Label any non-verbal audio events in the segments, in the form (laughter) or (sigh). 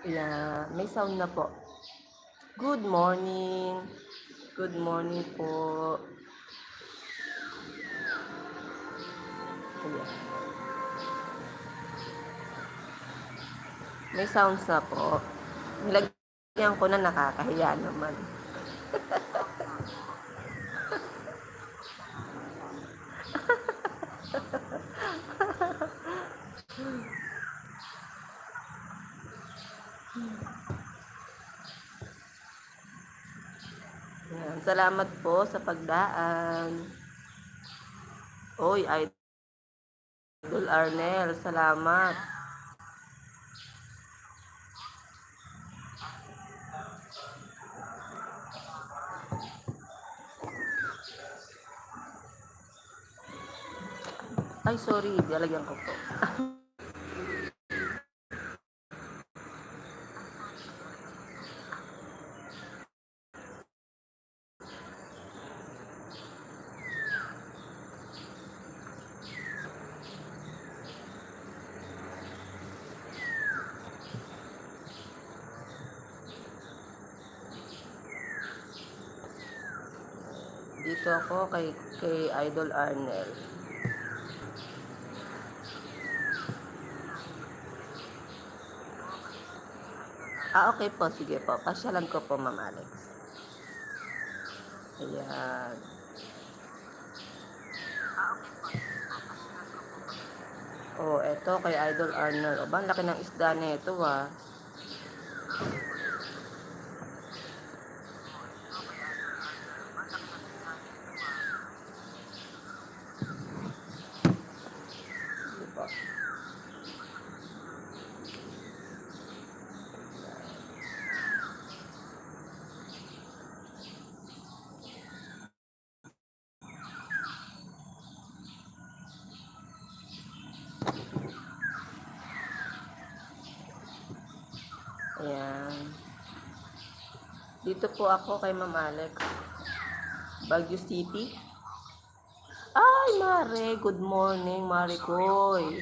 Yeah, may sound na po. Good morning. Good morning po. May sounds na po. Nilagyan ko na nakakahiya naman. (laughs) Ayan. Salamat po sa pagdaan. Oy, Idol Arnel, salamat. Ay, sorry, lalagyan ko po. Dito ako kay, kay Idol Arnel. Ah, okay po. Sige po. Pasyalan ko po, Ma'am Alex. Ayan. Oh, eto kay Idol Arnold. O ba, laki ng isda na ito, ah. Sige po. Ayan. Dito po ako kay Ma'am Alex. Baguio City. Ay, Mare. Good morning, Mare Koy.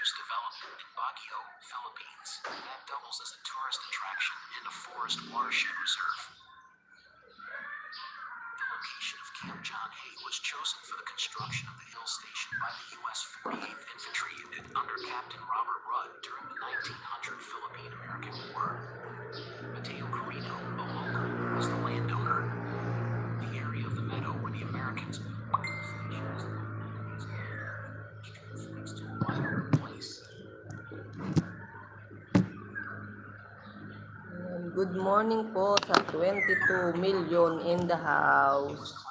Mixed-use development in Baguio, Philippines that doubles as a tourist attraction and a forest watershed reserve. The location of Camp John Hay was chosen for the construction of the hill station by the U.S. 48th Infantry Unit under Captain Robert Rudd during the 1900 Philippine-American War. Mateo Carino, a local, was the landowner. Morning po sa 22 million in the house.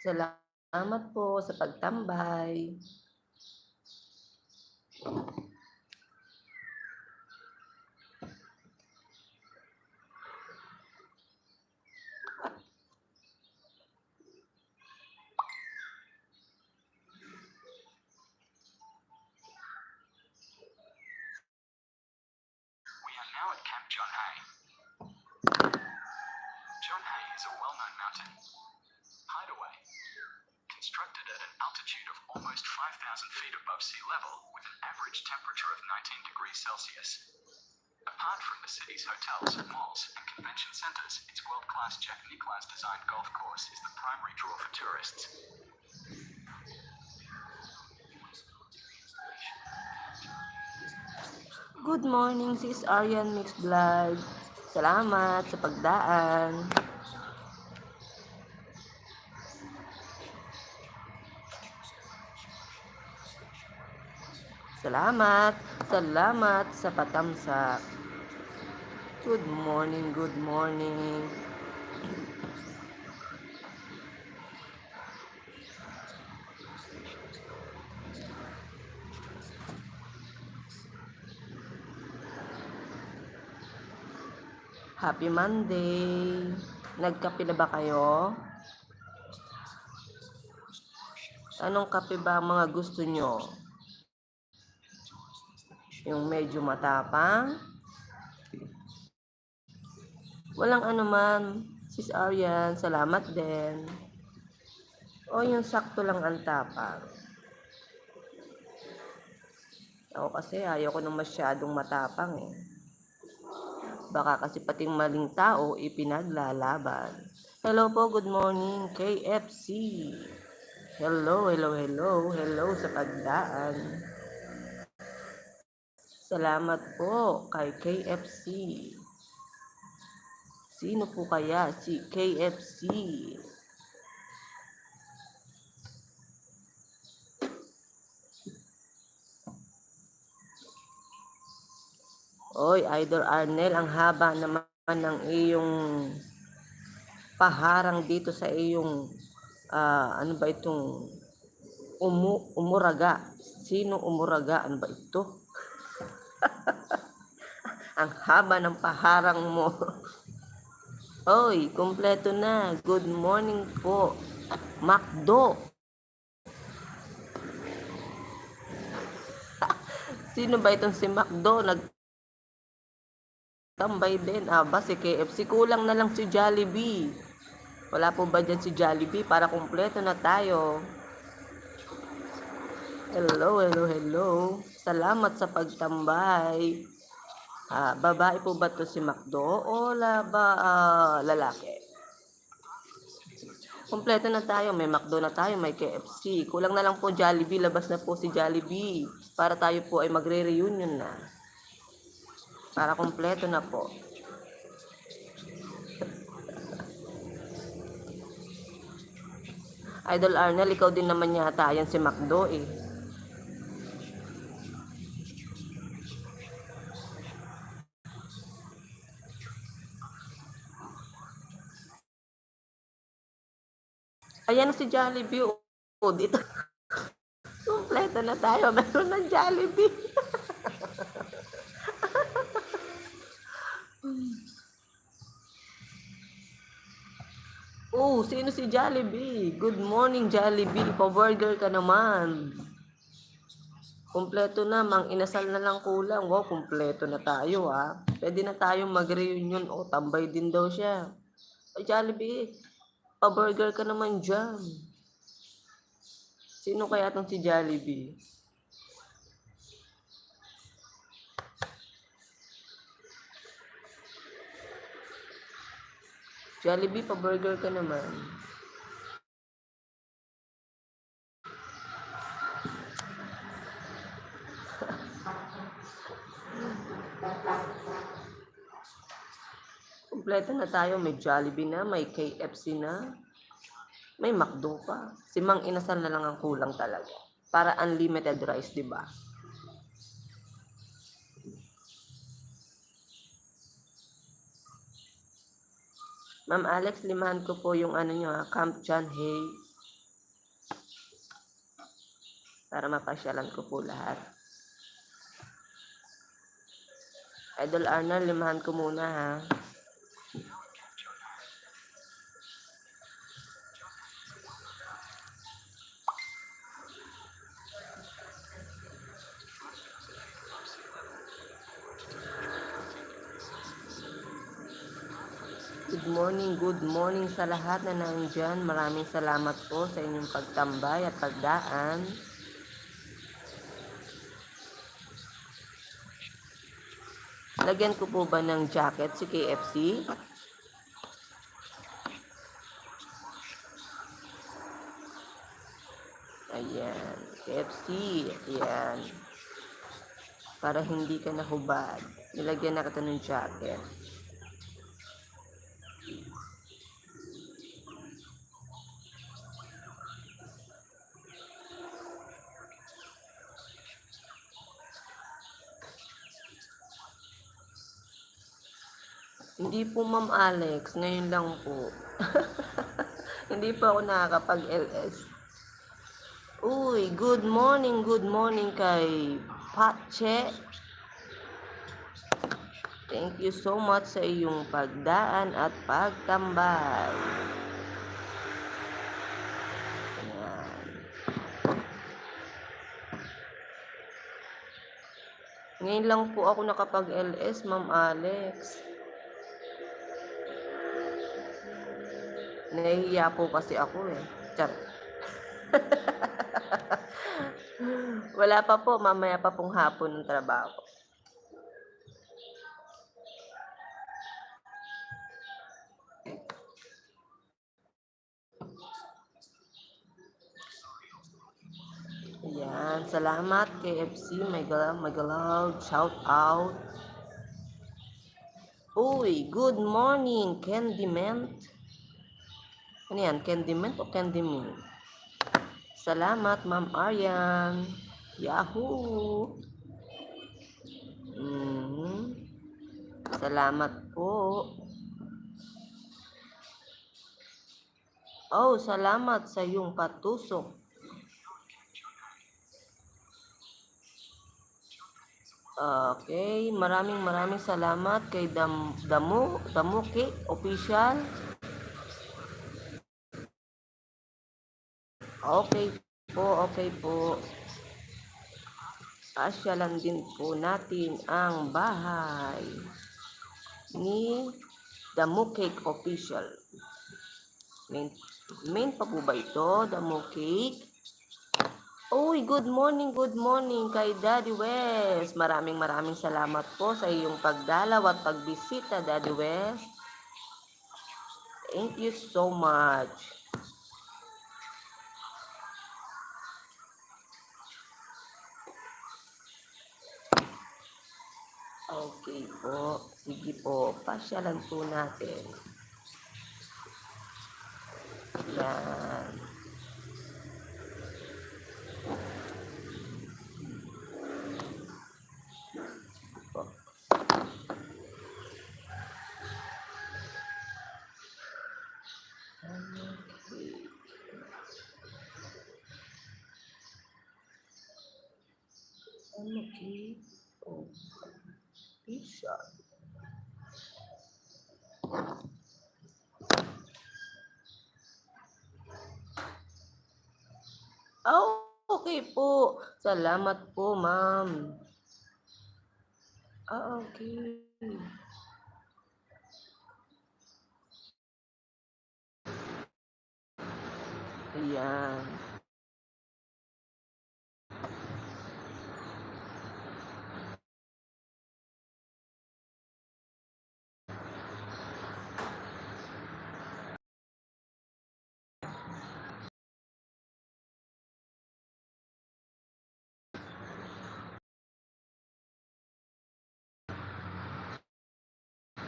Salamat po sa pagtambay. Level with an average temperature of 19 degrees Celsius. Apart from the city's hotels, malls, and convention centers, its world-class Jack Nicklaus designed golf course is the primary draw for tourists. Good morning, sis Aryan Mixed Vlog. Salamat sa pagdaan. Salamat, salamat sa patamsak. Good morning, good morning. Happy Monday. Nagkape na ba kayo? Anong kape ba ang mga gusto nyo? Yung medyo matapang? Walang anuman. Sis Arian, salamat din. O yung sakto lang ang tapang. Ako kasi ayaw ko masyadong matapang eh. Baka kasi pating maling tao ipinaglalaban. Hello po, good morning, KFC. Hello, hello, hello, hello sa pagdaan. Salamat po kay KFC. Sino po kaya si KFC? Oy, Idol Arnel, ang haba naman ng iyong paharang dito sa iyong ah, ano ba itong umu, umuraga. Sino umuraga? Ano ba ito? (laughs) ang haba ng paharang mo. (laughs) Oy, kumpleto na. Good morning po. Macdo. (laughs) Sino ba itong si Macdo? Nag tambay din. Ah, ba si KFC? Kulang na lang si Jollibee. Wala po ba dyan si Jollibee? Para kumpleto na tayo. Hello, hello, hello. Salamat sa pagtambay. Ah, babae po ba to si Macdo o la ba ah, lalaki? Kumpleto na tayo. May Macdo na tayo, may KFC. Kulang na lang po Jollibee. Labas na po si Jollibee. Para tayo po ay magre-reunion na. Para kumpleto na po. Idol Arnel, ikaw din naman yata yan si Macdo eh. Ayan si Jollibee. Oh, dito. (laughs) Kumpleto na tayo. Meron ng Jollibee. (laughs) Oh, sino si Jollibee? Good morning, Jollibee. Pa-burger ka naman. Kumpleto na, mang inasal na lang kulang. Wow, kumpleto na tayo ah. Pwede na tayong mag-reunion. O, tambay din daw siya. Ay, Jollibee, pa-burger ka naman dyan. Sino kaya tong si Jollibee? Jollibee, pa-burger ka naman. (laughs) Kompleto na tayo. May Jollibee na, may KFC na, may McDo pa. Si Mang Inasal na lang ang kulang talaga. Para unlimited rice, di ba? Ma'am Alex, limahan ko po yung ano nyo ha, Camp John Hay. Para mapasyalan ko po lahat. Idol Arnold, limahan ko muna ha. Morning, good morning sa lahat na nandyan. Maraming salamat po sa inyong pagtambay at pagdaan. Lagyan ko po ba ng jacket si KFC? Ayan, KFC. Ayan. Para hindi ka nahubad. Nilagyan na kita ng jacket. Hindi po Ma'am Alex, ngayon lang po. (laughs) Hindi po ako nakakapag-LS. Uy, good morning, good morning kay Patche. Thank you so much sa iyong pagdaan at pagtambay. Ngayon lang po ako nakapag-LS, Ma'am Alex. Nahihiya po kasi ako eh. Char. (laughs) Wala pa po, mamaya pa pong hapon ng trabaho. Ayan, salamat KFC, Megala, Megalaw, shout out. Uy, good morning, Candyman. Ano yan, Candyman o Candyman? Salamat, Ma'am Aryan. Yahoo! Mhm. Salamat po. Oh, salamat sa iyong patusok. Okay, maraming maraming salamat kay Dam Damu Damuki Official. Okay po, okay po. Asyalan din po natin ang bahay ni The Cake Official. Main, main pa po ba ito, The Cake? Uy, good morning, good morning kay Daddy West. Maraming maraming salamat po sa iyong pagdalaw at pagbisita, Daddy West. Thank you so much. Okay po. Sige po. Pasyalan po natin. Yan. Okay. Oh. Pizza. Oh, okay po. Salamat po, ma'am. Ah, okay. Ayan.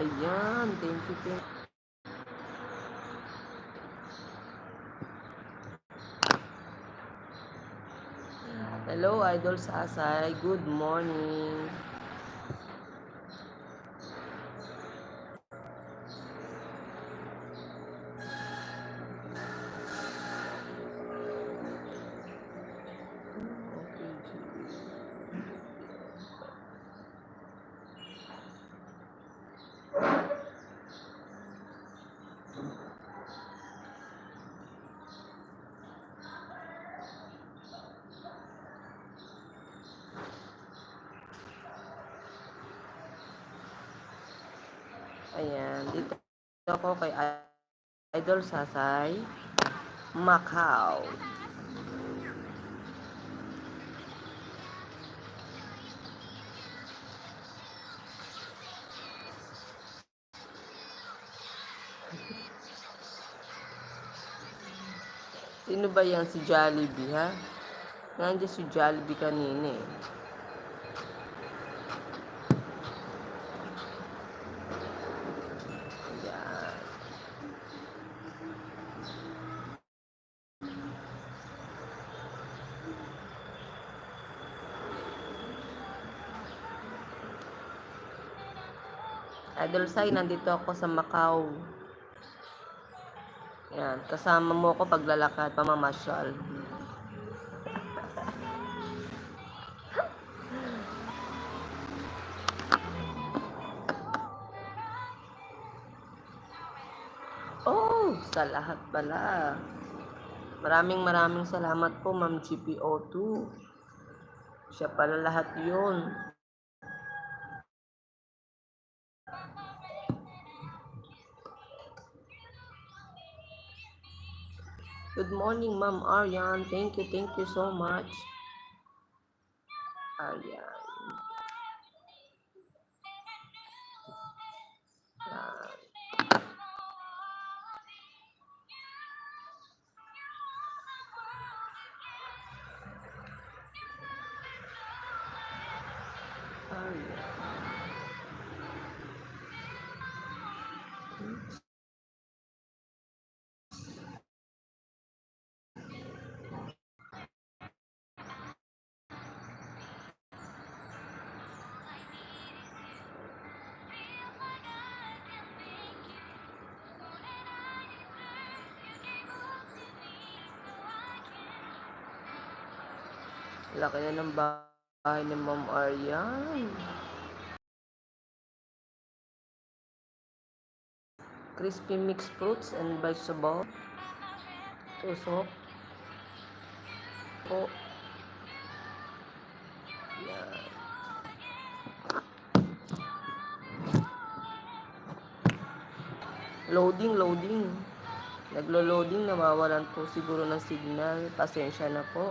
Ayan, thank you, thank Hello, Idol Sasay. Good morning. Ayan, dito ako kay Idol Sasay Macau. Sino ba yan si Jollibee ha? Nandiyan si Jollibee kanina eh. Yan. Idol Sai, nandito ako sa Macau. Yan, kasama mo ako paglalakad, pamamasyal. (laughs) Oh, sa lahat pala. Maraming maraming salamat po, Ma'am GPO2. Siya pala lahat yun. Good morning, Ma'am Aryan. Thank you, thank you so much. Aryan. Yan. Laki na ng bahay ni Ma'am Aryan. Crispy mixed fruits and vegetable. Tusok. Po. Loading, loading. Naglo-loading, nawawalan po siguro ng signal. Pasensya na po.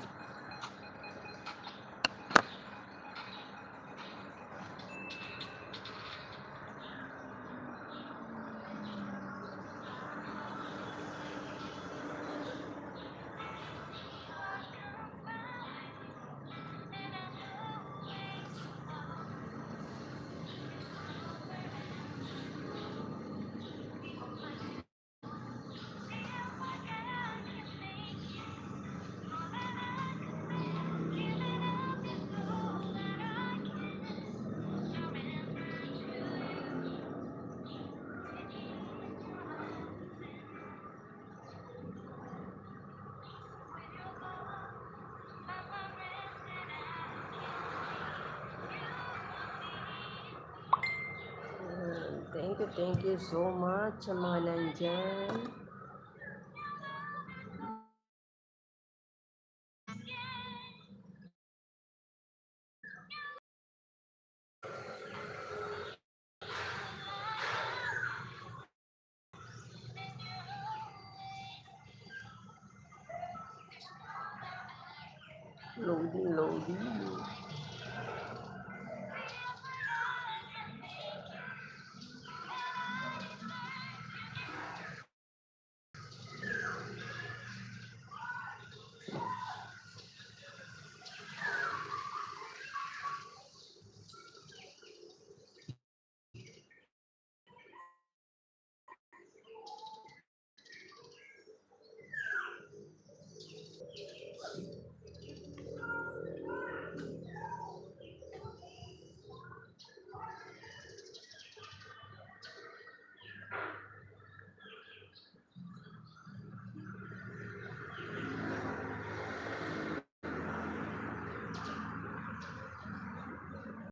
Thank you, thank you so much sa mga nandyan.